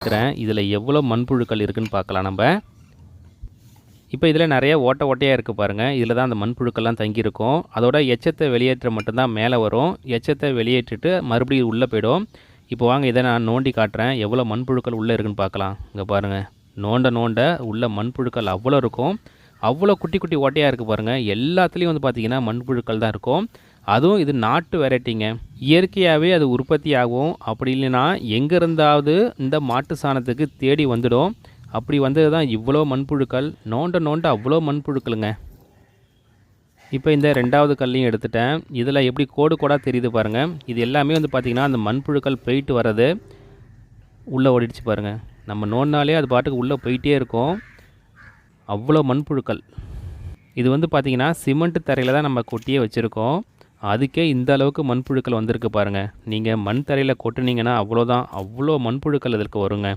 இருக்கிறேன். இதில் எவ்வளோ மண்புழுக்கள் இருக்குதுன்னு பார்க்கலாம் நம்ம. இப்போ இதில் நிறைய ஓட்டை ஓட்டையாக இருக்குது பாருங்கள் இதில் தான் அந்த மண்புழுக்கள்லாம் தங்கியிருக்கும். அதோட எச்சத்தை வெளியேற்ற மட்டும்தான் மேலே வரும். எச்சத்தை வெளியேற்றிட்டு மறுபடியும் உள்ளே போயிடும். இப்போ வாங்க இதை நான் நோண்டி காட்டுறேன். எவ்வளோ மண்புழுக்கள் உள்ளே இருக்குன்னு பார்க்கலாம். இங்கே பாருங்கள் நோண்ட நோண்ட உள்ள மண்புழுக்கள் அவ்வளோ இருக்கும். அவ்வளோ குட்டி குட்டி ஓட்டையாக இருக்குது பாருங்கள் எல்லாத்துலேயும் வந்து பார்த்திங்கன்னா மண்புழுக்கள் தான் இருக்கும். அதுவும் இது நாட்டு வெரைட்டிங்க. இயற்கையாகவே அது உற்பத்தி ஆகும் அப்படி இல்லைன்னா எங்கே இருந்தாவது இந்த மாட்டு சாணத்துக்கு தேடி வந்துடும். அப்படி வந்தது தான் இவ்வளோ மண்புழுக்கள். நோண்ட நோண்ட அவ்வளோ மண்புழுக்களுங்க. இப்போ இந்த ரெண்டாவது கல்லையும் எடுத்துட்டேன். இதில் எப்படி கோடு கோடாக தெரியுது பாருங்கள் இது எல்லாமே வந்து பார்த்திங்கன்னா அந்த மண்புழுக்கள் போயிட்டு வர்றது உள்ளே ஓடிடுச்சு பாருங்கள் நம்ம நோண்டினாலே அது பாட்டுக்கு உள்ளே போயிட்டே இருக்கும். அவ்வளோ மண்புழுக்கள். இது வந்து பார்த்திங்கன்னா சிமெண்ட் தரையில் தான் நம்ம கொட்டியே வச்சுருக்கோம். அதுக்கே இந்த அளவுக்கு மண்புழுக்கள் வந்திருக்கு பாருங்கள் நீங்கள் மண் தரையில் கொட்டுனீங்கன்னா அவ்வளோதான். அவ்வளோ மண்புழுக்கள் இதற்கு வருங்க.